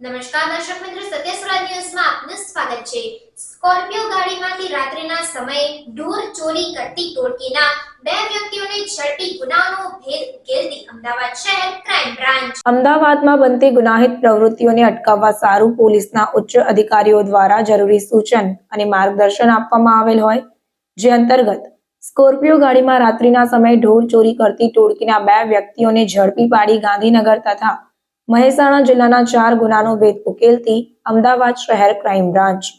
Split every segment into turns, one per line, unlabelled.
ન્યૂઝમાં આપનું સ્વાગત છે. સ્કોર્પિયો ગાડીમાંથી રાત્રિના સમયે ઢોર ચોરી કરતી ટોળકીના બે વ્યક્તિઓને ઝડપી ગુનાનો ભેદ ઉકેલતી અમદાવાદ શહેર ક્રાઇમ બ્રાન્ચ.
અમદાવાદમાં બનતી ગુનાહિત પ્રવૃત્તિઓને અટકાવવા સારું પોલીસના ઉચ્ચ અધિકારીઓ દ્વારા જરૂરી સૂચન અને માર્ગદર્શન આપવામાં આવેલ હોય, જે અંતર્ગત સ્કોર્પિયો ગાડીમાં રાત્રિના સમયે ઢોર ચોરી કરતી ટોળકીના બે વ્યક્તિઓને ઝડપી પાડી ગાંધીનગર તથા મહેસાણા જિલ્લાના ચાર ગુનાનો ભેદ ઉકેલતી અમદાવાદ શહેર ક્રાઇમ બ્રાન્ચ.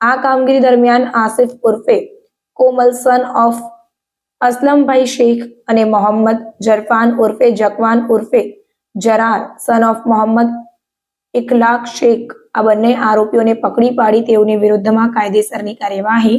આ કામગીરી દરમિયાન આસિફ ઉર્ફે કોમલ ઓફ અસલમભાઈ શેખ અને મોહમ્મદ જરફાન ઉર્ફે જકવાન ઉર્ફે જરાર સન ઓફ મોહમ્મદ ઇખલાક શેખ આ બંને આરોપીઓને પકડી પાડી તેઓની વિરુદ્ધમાં કાયદેસરની કાર્યવાહી